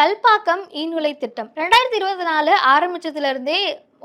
கல்பாக்கம் ஈநுலை திட்டம். ரெண்டாயிரத்தி இருபத்தி நாலு ஆரம்பிச்சதுல இருந்தே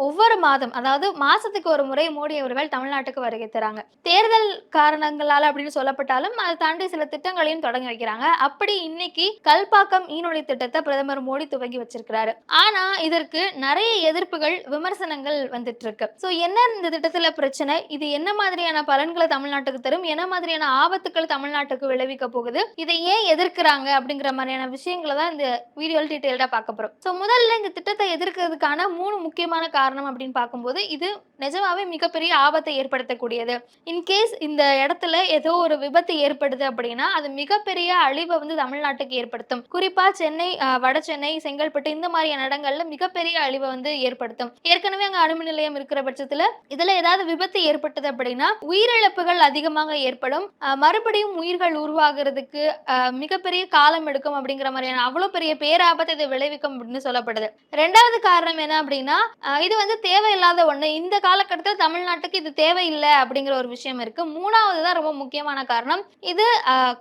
ஒவ்வொரு மாதம் அதாவது மாசத்துக்கு ஒரு முறை மோடி அவர்கள் தமிழ்நாட்டுக்கு வருகை தராங்க. தேர்தல் காரணங்களால் அப்படின்னு சொல்லப்பட்டாலும் அதை தாண்டி சில திட்டங்களையும் தொடங்கி வைக்கிறாங்க. அப்படி இன்னைக்கு கல்பாக்கம் ஈநொழி திட்டத்தை பிரதமர் மோடி துவங்கி வச்சிருக்கிறாரு. ஆனா இதற்கு நிறைய எதிர்ப்புகள் விமர்சனங்கள் வந்துட்டு இருக்கு சோ என்ன இந்த திட்டத்துல பிரச்சனை? இது என்ன மாதிரியான பலன்களை தமிழ்நாட்டுக்கு தரும்? என்ன மாதிரியான ஆபத்துக்கள் தமிழ்நாட்டுக்கு விளைவிக்க போகுது? இதை ஏன் எதிர்க்கிறாங்க? அப்படிங்கிற மாதிரியான விஷயங்களை தான் இந்த வீடியோவில் டீட்டெயில்டா பார்க்க போறோம். ஸோ முதல்ல இந்த திட்டத்தை எதிர்க்கிறதுக்கான மூணு முக்கியமான காரணம் அப்படின்னு பார்க்கும்போது இது நிஜமாவே மிகப்பெரிய ஆபத்தை ஏற்படுத்தக்கூடியது. இன்கேஸ் இந்த இடத்துல ஏதோ ஒரு விபத்து ஏற்படுது அப்படின்னா அது மிகப்பெரிய அழிவை வந்து தமிழ்நாட்டுக்கு ஏற்படுத்தும். குறிப்பா சென்னை வட சென்னை செங்கல்பட்டு இந்த மாதிரியான இடங்கள்ல மிகப்பெரிய அழிவை வந்து ஏற்படுத்தும். ஏற்கனவே அங்க அணுமின் நிலையம் இருக்கிற பட்சத்துல இதுல ஏதாவது விபத்து ஏற்பட்டது அப்படின்னா உயிரிழப்புகள் அதிகமாக ஏற்படும். மறுபடியும் உயிர்கள் உருவாகிறதுக்கு மிகப்பெரிய காலம் எடுக்கும் அப்படிங்கிற மாதிரியான அவ்வளவு பெரிய பேராபத்தை இது விளைவிக்கும் அப்படின்னு சொல்லப்படுது. ரெண்டாவது காரணம் என்ன அப்படின்னா இது இது வந்து தேவையில்லாத ஒண்ணு. இந்த காலகட்டத்தில் தமிழ்நாட்டுக்கு இது தேவையில்லை அப்படிங்கிற ஒரு விஷயம் இருக்கு. மூணாவது தான் ரொம்ப முக்கியமான காரணம். இது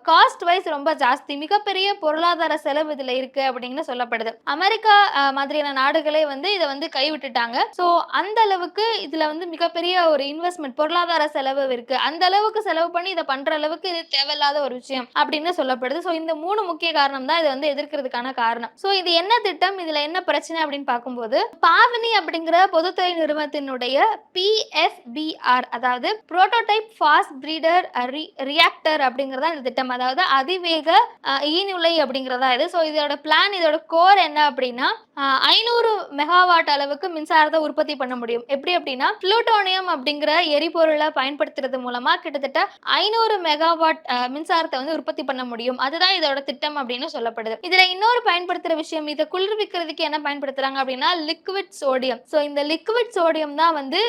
காஸ்ட் வைஸ் ரொம்ப ஜாஸ்தி. மிகப்பெரிய பொருளாதார செலவு இதுல இருக்கு அப்படின்னு சொல்லப்படுது. அமெரிக்கா மாதிரியான நாடுகளே வந்து இதை வந்து கைவிட்டுட்டாங்க. ஸோ அந்த அளவுக்கு இதுல வந்து மிகப்பெரிய ஒரு இன்வெஸ்ட்மெண்ட் பொருளாதார செலவு இருக்கு. அந்த அளவுக்கு செலவு பண்ணி இதை பண்ற அளவுக்கு இது தேவையில்லாத ஒரு விஷயம் அப்படின்னு சொல்லப்படுது. ஸோ இந்த மூணு முக்கிய காரணம் தான் இதை வந்து எதிர்க்கிறதுக்கான காரணம். ஸோ இது என்ன திட்டம்? இதுல என்ன பிரச்சனை அப்படின்னு பார்க்கும்போது பாவனி அப்படிங்கிற பொதுத்துறை நிறுவனத்தினுடைய பிஎஃப்பிஆர் அதாவது புரோட்டோடைப் ஃபாஸ்ட் பிரீடர் ரியாக்டர் அப்படிங்கிறதா இந்த திட்டம். அதாவது அதிவேக uh, ஈநுலை அப்படிங்கிறதா இது. ஸோ இதோட பிளான் இதோட கோர் என்ன அப்படின்னா uh, ஐநூறு மெகாவாட் அளவுக்கு மின்சாரத்தை உற்பத்தி பண்ண முடியும். எப்படி அப்படின்னா புளூட்டோனியம் அப்படிங்கிற எரிபொருளை பயன்படுத்துறது மூலமா கிட்டத்தட்ட ஐநூறு மெகாவாட் uh, மின்சாரத்தை வந்து உற்பத்தி பண்ண முடியும். அதுதான் இதோட திட்டம் அப்படின்னு சொல்லப்படுது. இதுல இன்னொரு பயன்படுத்துற விஷயம் இதை குளிர்விக்கிறதுக்கு என்ன பயன்படுத்துறாங்க அப்படின்னா லிக்விட் சோடியம் ஸோ இந்த இந்த லிக்விட் சோடியம் தான் வந்து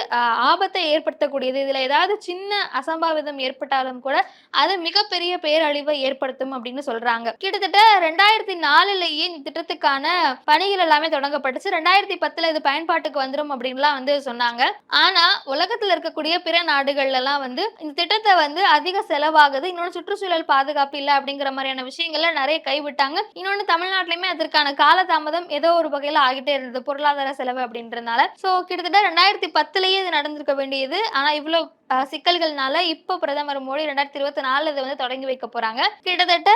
ஆபத்தை ஏற்படுத்தக்கூடியது. இதுல ஏதாவது சின்ன அசம்பாவிதம் ஏற்பட்டாலும் கூட அது மிகப்பெரிய பேரழிவை ஏற்படுத்தும் அப்படின்னு சொல்றாங்க. கிட்டத்தட்ட ரெண்டாயிரத்தி நாலுலயே இந்த திட்டத்துக்கான பணிகள் எல்லாமே தொடங்கப்பட்டுச்சு. ரெண்டாயிரத்தி பத்துல இது பயன்பாட்டுக்கு வந்துடும் அப்படின்லாம் வந்து சொன்னாங்க. ஆனா உலகத்துல இருக்கக்கூடிய பிற நாடுகள்ல எல்லாம் வந்து இந்த திட்டத்தை வந்து அதிக செலவாகுது. இன்னொன்று சுற்றுச்சூழல் பாதுகாப்பு இல்லை அப்படிங்கிற மாதிரியான விஷயங்கள்ல நிறைய கைவிட்டாங்க. இன்னொன்று தமிழ்நாட்டிலுமே அதற்கான காலதாமதம் ஏதோ ஒரு வகையில ஆகிட்டே இருந்தது. பொருளாதார செலவு அப்படின்றதுனால. ஸோ கிட்டத்தட்ட ரெண்டாயிரத்தி பத்துலயே இது நடந்திருக்க வேண்டியது. ஆனா இவ்வளவு சிக்கல்கள்னால இப்போ பிரதமர் மோடி ரெண்டாயிரத்தி இருபத்தி நாலு இதை வந்து தொடங்கி வைக்க போறாங்க. கிட்டத்தட்ட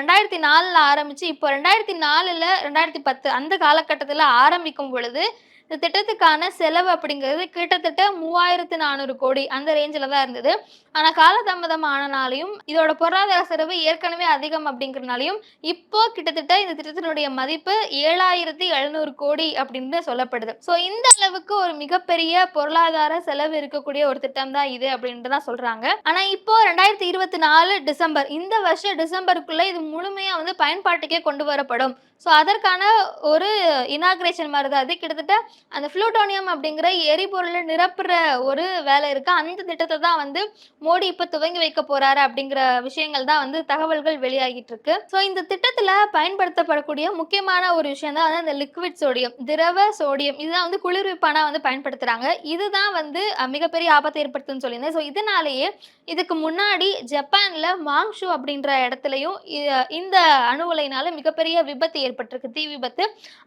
ரெண்டாயிரத்தி நாலுல ஆரம்பிச்சு இப்போ ரெண்டாயிரத்தி நாலுல ரெண்டாயிரத்தி பத்து அந்த காலகட்டத்துல ஆரம்பிக்கும் பொழுது இந்த திட்டத்துக்கான செலவு அப்படிங்கிறது கிட்டத்தட்ட மூவாயிரத்து நானூறு கோடி அந்த ரேஞ்சில் தான் இருந்தது. ஆனால் காலதாமதம் ஆனனாலையும் இதோட பொருளாதார செலவு ஏற்கனவே அதிகம் அப்படிங்கிறனாலையும் இப்போ கிட்டத்தட்ட இந்த திட்டத்தினுடைய மதிப்பு ஏழாயிரத்தி எழுநூறு கோடி அப்படின்னு சொல்லப்படுது. ஸோ இந்த அளவுக்கு ஒரு மிகப்பெரிய பொருளாதார செலவு இருக்கக்கூடிய ஒரு திட்டம் தான் இது அப்படின்ட்டு தான் சொல்றாங்க. ஆனால் இப்போ ரெண்டாயிரத்தி இருபத்தி நாலு டிசம்பர் இந்த வருஷம் டிசம்பருக்குள்ள இது முழுமையாக வந்து பயன்பாட்டுக்கே கொண்டு வரப்படும். ஸோ அதற்கான ஒரு இனாக்ரேஷன் மாதிரி தான் அது கிட்டத்தட்ட அந்த ஃப்ளூட்டோனியம் அப்படிங்கிற எரிபொருளை நிரப்புற ஒரு வேலை இருக்குது அந்த திட்டத்தை தான் வந்து மோடி இப்போ துவங்கி வைக்க போகிறாரு அப்படிங்கிற விஷயங்கள் தான் வந்து தகவல்கள் வெளியாகிட்டு இருக்கு. ஸோ இந்த திட்டத்தில் பயன்படுத்தப்படக்கூடிய முக்கியமான ஒரு விஷயம் தான் வந்து அந்த லிக்விட் சோடியம் திரவ சோடியம் இதுதான் வந்து குளிர்விப்பானா வந்து பயன்படுத்துகிறாங்க இதுதான் வந்து மிகப்பெரிய ஆபத்தை ஏற்படுத்துன்னு சொல்லியிருந்தேன். ஸோ இதனாலேயே இதுக்கு முன்னாடி ஜப்பானில் மாங்ஷு அப்படின்ற இடத்துலையும் இ- இந்த அணு உலையினால மிகப்பெரிய விபத்து ஏற்பட்டிருக்கு தீ விபத்து.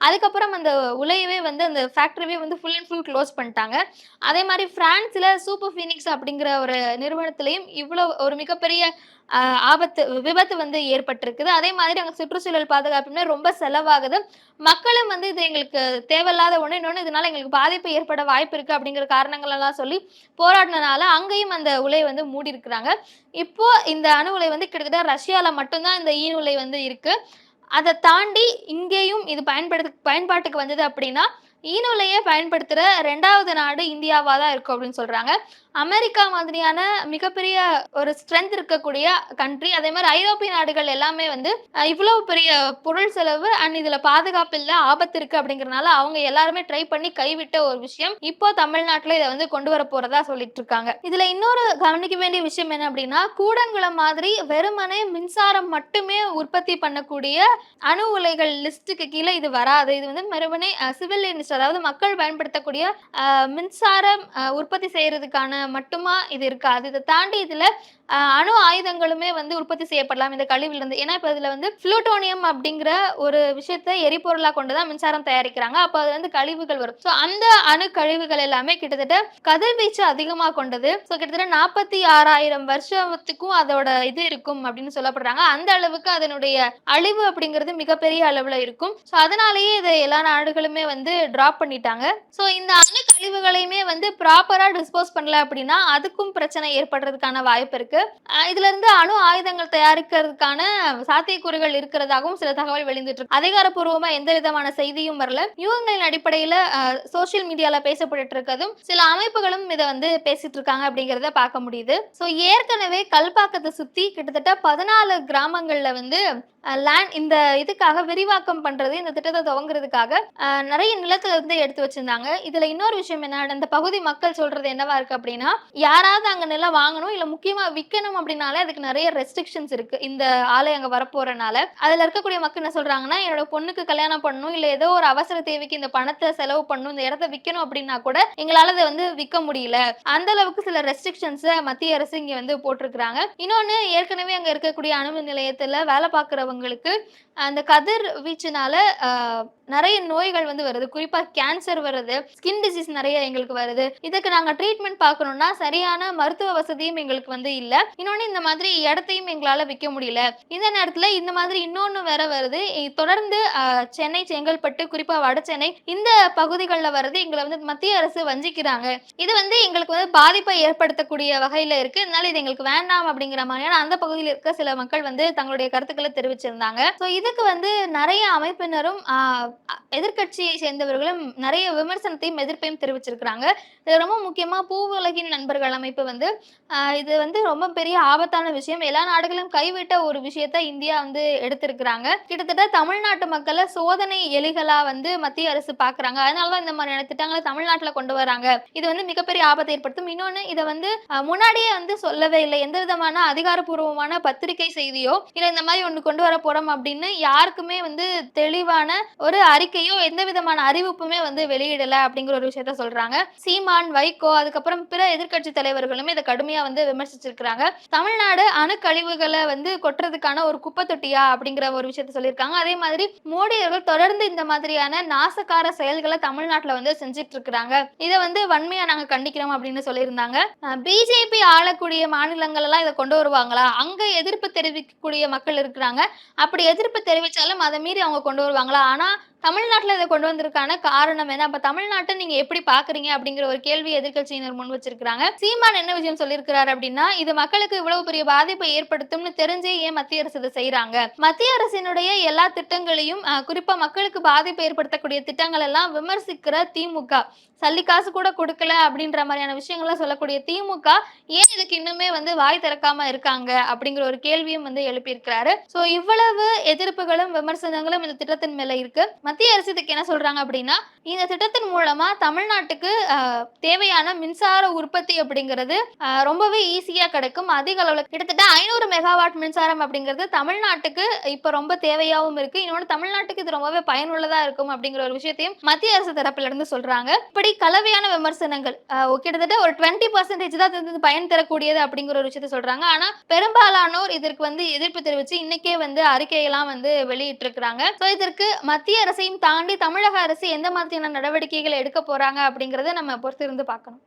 அதுக்கப்புறம் அந்த உலையவே வந்து அந்த ஃபேக்டரியே வந்து ஃபுல் அண்ட் ஃபுல் க்ளோஸ் பண்ணிட்டாங்க. அதே மாதிரி ஃப்ரான்ஸில் சூப்பர் ஃபீனிக்ஸ் அப்படிங்கிற ஒரு நிறுவனத்திலையும் இவ்வளோ ஒரு மிகப்பெரிய ஆபத்து விபத்து வந்து ஏற்பட்டிருக்குது. அதே மாதிரி அங்கே சுற்றுச்சூழல் பாதுகாப்புனா ரொம்ப செலவாகுது. மக்களும் வந்து இது எங்களுக்கு தேவையில்லாத ஒன்று இன்னொன்று இதனால எங்களுக்கு பாதிப்பு ஏற்பட வாய்ப்பு இருக்குது அப்படிங்கிற காரணங்களெல்லாம் சொல்லி போராடினனால அங்கேயும் அந்த உலை வந்து மூடி இருக்கிறாங்க இப்போ இந்த அணு உலை வந்து கிட்டத்தட்ட ரஷ்யாவில் மட்டும்தான் இந்த ஈ உலை வந்து இருக்குது அதை தாண்டி இங்கேயும் இது பயன்படுத்த பயன்பாட்டுக்கு வந்தது அப்படின்னா ஈநுலையே பயன்படுத்துகிற ரெண்டாவது நாடு இந்தியாவாக தான் இருக்கும் அப்படின்னு சொல்கிறாங்க அமெரிக்கா மாதிரியான மிகப்பெரிய ஒரு ஸ்ட்ரென்த் இருக்கக்கூடிய கண்ட்ரி அதே மாதிரி ஐரோப்பிய நாடுகள் எல்லாமே வந்து இவ்வளோ இவ்வளவு பெரிய பொருள் செலவு அண்ட் இதில் பாதுகாப்பு இல்லை ஆபத்து இருக்குது அப்படிங்கிறனால அவங்க எல்லாருமே ட்ரை பண்ணி கைவிட்ட ஒரு விஷயம். இப்போ தமிழ்நாட்டில் இதை வந்து கொண்டு வர போகிறதா சொல்லிட்டு இருக்காங்க. இதில் இன்னொரு கவனிக்க வேண்டிய விஷயம் என்ன அப்படின்னா கூடங்குளம் மாதிரி வெறுமனே மின்சாரம் மட்டுமே உற்பத்தி பண்ணக்கூடிய அணு உலைகள் லிஸ்ட்டுக்கு கீழே இது வராது. இது வந்து மறுபடியும் சிவில் இண்டஸ்ட்ரி அதாவது மக்கள் பயன்படுத்தக்கூடிய மின்சாரம் உற்பத்தி செய்யறதுக்கான மட்டுமா இது இருக்காது இதை தாண்டி இதுல அணு ஆயுதங்களுமே வந்து உற்பத்தி செய்யப்படலாம் இந்த கழிவுல இருந்து ஏன்னா இப்ப இதுல வந்து புளூட்டோனியம் அப்படிங்கிற ஒரு விஷயத்தை எரிபொருளா கொண்டுதான் மின்சாரம் தயாரிக்கிறாங்க. அப்ப அதுல இருந்து கழிவுகள் வரும். ஸோ அந்த அணு கழிவுகள் எல்லாமே கிட்டத்தட்ட கதிர்வீச்சு அதிகமா கொண்டது. ஸோ கிட்டத்தட்ட நாற்பத்தி ஆறாயிரம் வருஷத்துக்கும் அதோட இது இருக்கும் அப்படின்னு சொல்லப்படுறாங்க. அந்த அளவுக்கு அதனுடைய அழிவு அப்படிங்கிறது மிகப்பெரிய அளவுல இருக்கும். ஸோ அதனாலேயே இதை எல்லா நாடுகளுமே வந்து டிராப் பண்ணிட்டாங்க. ஸோ இந்த அணு கழிவுகளையுமே வந்து ப்ராப்பரா டிஸ்போஸ் பண்ணல அப்படின்னா அதுக்கும் பிரச்சனை ஏற்படுறதுக்கான வாய்ப்பு இருக்கு. இருக்கு. இதுல இருந்து அணு ஆயுதங்கள் தயாரிக்கிறதுக்கான சாத்தியக்கூறுகள் இருக்கிறதாகவும் சில தகவல் வெளிந்துட்டு இருக்கு. அதிகாரப்பூர்வமா எந்த விதமான செய்தியும் வரல. யூகங்களின் அடிப்படையில சோசியல் மீடியால பேசப்பட்டு இருக்கிறதும் சில அமைப்புகளும் இதை வந்து பேசிட்டு இருக்காங்க அப்படிங்கிறத பார்க்க முடியுது. ஸோ ஏற்கனவே கல்பாக்கத்தை சுத்தி கிட்டத்தட்ட பதினாலு கிராமங்கள்ல வந்து லேண்ட் இந்த இதுக்காக விரிவாக்கம் பண்றது இந்த திட்டத்தை துவங்குறதுக்காக நிறைய நிலத்துல இருந்து எடுத்து வச்சிருந்தாங்க. இதுல இன்னொரு விஷயம் என்ன அந்த பகுதி மக்கள் சொல்றது என்னவா இருக்கு அப்படின்னா யாராவது அங்க நிலம் வாங்கணும் இல்ல முக்கியமா விற்கணும் அப்படின்னாலே அதுக்கு நிறைய ரெஸ்ட்ரிக்ஷன்ஸ் இருக்கு. இந்த ஆலை அங்க வரப்போறனால. அதுல இருக்கக்கூடிய மக்கள் என்ன சொல்றாங்கன்னா என்னோட பொண்ணுக்கு கல்யாணம் பண்ணணும் இல்ல ஏதோ ஒரு அவசர தேவைக்கு இந்த பணத்தை செலவு பண்ணணும் இந்த இடத்த விற்கணும் அப்படின்னா கூட எங்களால அதை வந்து விற்க முடியல. அந்த அளவுக்கு சில ரெஸ்ட்ரிக்ஷன்ஸ் மத்திய அரசு இங்க வந்து போட்டிருக்கிறாங்க. இன்னொன்னு ஏற்கனவே அங்க இருக்கக்கூடிய அணுமின் நிலையத்துல வேலை பார்க்குறவங்களுக்கு அந்த கதிர் வீச்சுனால நிறைய நோய்கள் வந்து வருது. குறிப்பா கேன்சர் வருது. ஸ்கின் டிசீஸ் நிறைய எங்களுக்கு வருது. இதுக்கு நாங்க ட்ரீட்மெண்ட் பார்க்கணும்னா சரியான மருத்துவ வசதியும் எங்களுக்கு வந்து இல்ல. இன்னொன்னு இந்த மாதிரி இடத்தையும் எங்களால விற்க முடியல. இந்த நேரத்துல இந்த மாதிரி இன்னொன்னு வேற வருது. தொடர்ந்து சென்னை செங்கல்பட்டு குறிப்பா வட சென்னை இந்த பகுதிகளில் வருது எங்களை வந்து மத்திய அரசு வஞ்சிக்கிறாங்க. இது வந்து எங்களுக்கு வந்து பாதிப்பை ஏற்படுத்தக்கூடிய வகையில இருக்கு. அதனால இது எங்களுக்கு வேண்டாம் அப்படிங்கிற மாதிரியான அந்த பகுதியில் இருக்க சில மக்கள் வந்து தங்களுடைய கருத்துக்களை தெரிவிச்சிருந்தாங்க. ஸோ இதுக்கு வந்து நிறைய அமைப்பினரும் எதிர்கட்சியை எதிர்க்கட்சியை சேர்ந்தவர்களும் நிறைய விமர்சனத்தையும் எதிர்ப்பையும் தெரிவிச்சிருக்கிறாங்க. இது ரொம்ப முக்கியமா பூவுலகின் நண்பர்கள் அமைப்பு வந்து இது வந்து ரொம்ப பெரிய ஆபத்தான விஷயம். எல்லா நாடுகளும் கைவிட்ட ஒரு விஷயத்த இந்தியா வந்து எடுத்திருக்கிறாங்க. கிட்டத்தட்ட தமிழ்நாட்டு மக்களை சோதனை எலிகளா வந்து மத்திய அரசு பாக்குறாங்க. அதனாலதான் இந்த மாதிரியான திட்டங்களை தமிழ்நாட்டுல கொண்டு வராங்க. இது வந்து மிகப்பெரிய ஆபத்தை ஏற்படுத்தும். இன்னொன்னு இதை வந்து முன்னாடியே வந்து சொல்லவே இல்லை. எந்த விதமான அதிகாரப்பூர்வமான பத்திரிகை செய்தியோ இல்ல இந்த மாதிரி ஒண்ணு கொண்டு வர போறோம் அப்படின்னு யாருக்குமே வந்து தெளிவான ஒரு அறிக்கையோ எந்த விதமான அறிவிப்புமே வந்து வெளியிடல அப்படிங்கிற ஒரு விஷயத்த சொல்றாங்க. சீமான் வைகோ அதுக்கப்புறம் பிற எதிர்க்கட்சி தலைவர்களுமே இதை கடுமையா வந்து விமர்சிச்சிருக்கிறாங்க. தமிழ்நாடு அணுக்கழிவுகளை வந்து கொட்டுறதுக்கான ஒரு குப்பை தொட்டியா அப்படிங்கிற ஒரு விஷயத்த சொல்லியிருக்காங்க. அதே மாதிரி மோடி அவர்கள் தொடர்ந்து இந்த மாதிரியான நாசக்கார செயல்களை தமிழ்நாட்டில் வந்து செஞ்சுட்டு இருக்கிறாங்க இதை வந்து வன்மையா நாங்க கண்டிக்கிறோம் அப்படின்னு சொல்லியிருந்தாங்க. பிஜேபி ஆளக்கூடிய மாநிலங்கள் எல்லாம் இதை கொண்டு வருவாங்களா? அங்க எதிர்ப்பு தெரிவிக்கக்கூடிய மக்கள் இருக்கிறாங்க. அப்படி எதிர்ப்பு தெரிவிச்சாலும் அதை மீறி அவங்க கொண்டு வருவாங்களா? ஆனா தமிழ்நாட்டில் இதை கொண்டு வந்திருக்கான காரணம் என்ன? அப்ப தமிழ்நாட்டை நீங்க எப்படி பாக்குறீங்க? அப்படிங்கிற ஒரு கேள்வி எதிர்கட்சியினர் முன் வச்சிருக்காங்க சீமான் என்ன விஷயம் சொல்லியிருக்கிறார் அப்படின்னா இது மக்களுக்கு இவ்வளவு பெரிய பாதிப்பை ஏற்படுத்தும்னு தெரிஞ்சே ஏன் மத்திய அரசு இதை செய்யறாங்க மத்திய அரசினுடைய எல்லா திட்டங்களையும் குறிப்பாக குறிப்பா மக்களுக்கு பாதிப்பை ஏற்படுத்தக்கூடிய திட்டங்கள் எல்லாம் விமர்சிக்கிற திமுக. சல்லி காசு கூட கொடுக்கல அப்படின்ற மாதிரியான விஷயங்கள்லாம் சொல்லக்கூடிய திமுக ஏன் இதுக்கு இன்னுமே வந்து வாய் திறக்காம இருக்காங்க? அப்படிங்கிற ஒரு கேள்வியும் வந்து எழுப்பியிருக்கிறாரு. சோ இவ்வளவு எதிர்ப்புகளும் விமர்சனங்களும் இந்த திட்டத்தின் மேல இருக்கு. மத்திய அரசு இதுக்கு என்ன சொல்றாங்க அப்படின்னா இந்த திட்டத்தின் மூலமா தமிழ்நாட்டுக்கு தேவையான மின்சார உற்பத்தி அப்படிங்கிறது ரொம்பவே ஈஸியா கிடைக்கும். அதிக அளவுல கிட்டத்தட்ட ஐநூறு மெகாவாட் மின்சாரம் அப்படிங்கிறது தமிழ்நாட்டுக்கு இப்ப ரொம்ப தேவையாகவும் இருக்கு. இன்னொன்று தமிழ்நாட்டுக்கு இது ரொம்பவே பயனுள்ளதா இருக்கும் அப்படிங்கிற ஒரு விஷயத்தையும் மத்திய அரசு தரப்புல இருந்து சொல்றாங்க. இப்படி கலவையான விமர்சனங்கள் கிட்டத்தட்ட ஒரு டுவெண்ட்டி பர்சன்டேஜ் தான் இது வந்து பயன் தரக்கூடியது அப்படிங்கிற ஒரு விஷயத்த சொல்றாங்க. ஆனா பெரும்பாலானோர் இதற்கு வந்து எதிர்ப்பு தெரிவிச்சு இன்னைக்கே வந்து அறிக்கையெல்லாம் வந்து வெளியிட்டு இருக்கிறாங்க ஸோ இதற்கு மத்திய அரசையும் தாண்டி தமிழக அரசு எந்த மாதிரியான நடவடிக்கைகள் எடுக்க போறாங்க அப்படிங்கறத நம்ம பொறுத்திருந்து பார்க்கணும்.